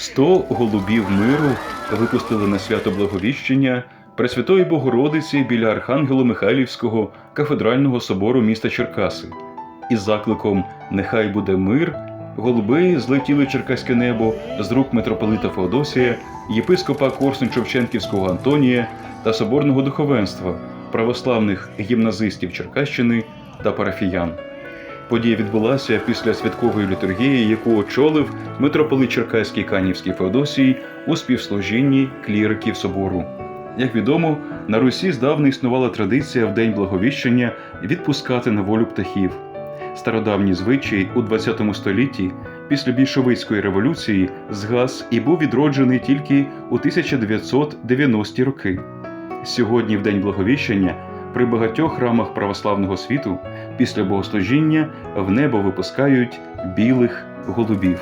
Сто голубів миру випустили на свято Благовіщення Пресвятої Богородиці біля Архангело-Михайлівського кафедрального собору міста Черкаси. Із закликом Нехай буде мир голуби злетіли черкаське небо з рук митрополита Феодосія, єпископа Корсун-Човченківського Антонія та соборного духовенства, православних гімназистів Черкащини та парафіян. Подія відбулася після святкової літургії, яку очолив митрополит Черкаський Канівський Феодосій у співслужінні кліриків собору. Як відомо, на Русі здавна існувала традиція в день благовіщення відпускати на волю птахів. Стародавній звичай у ХХ столітті після більшовицької революції згас і був відроджений тільки у 1990-ті роки. Сьогодні, в день благовіщення, при багатьох храмах православного світу після богослужіння в небо випускають білих голубів.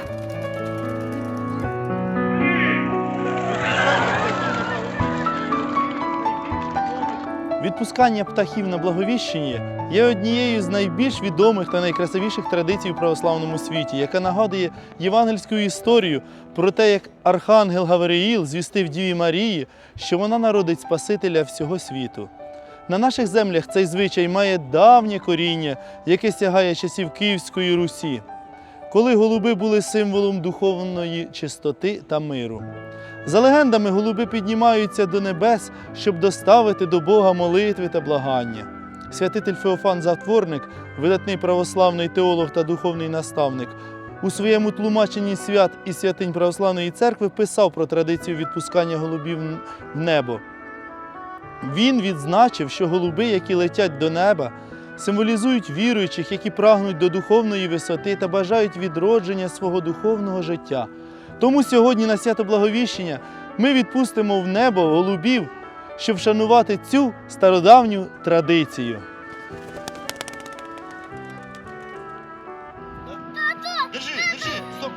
Відпускання птахів на благовіщення є однією з найбільш відомих та найкрасивіших традицій у православному світі, яка нагадує євангельську історію про те, як архангел Гавриїл звістив Діві Марії, що вона народить Спасителя всього світу. На наших землях цей звичай має давнє коріння, яке сягає часів Київської Русі, коли голуби були символом духовної чистоти та миру. За легендами, голуби піднімаються до небес, щоб доставити до Бога молитви та благання. Святитель Феофан Затворник, видатний православний теолог та духовний наставник, у своєму тлумаченні свят і святинь Православної церкви писав про традицію відпускання голубів в небо. Він відзначив, що голуби, які летять до неба, символізують віруючих, які прагнуть до духовної висоти та бажають відродження свого духовного життя. Тому сьогодні на свято Благовіщення ми відпустимо в небо голубів, щоб вшанувати цю стародавню традицію. Держи, держи.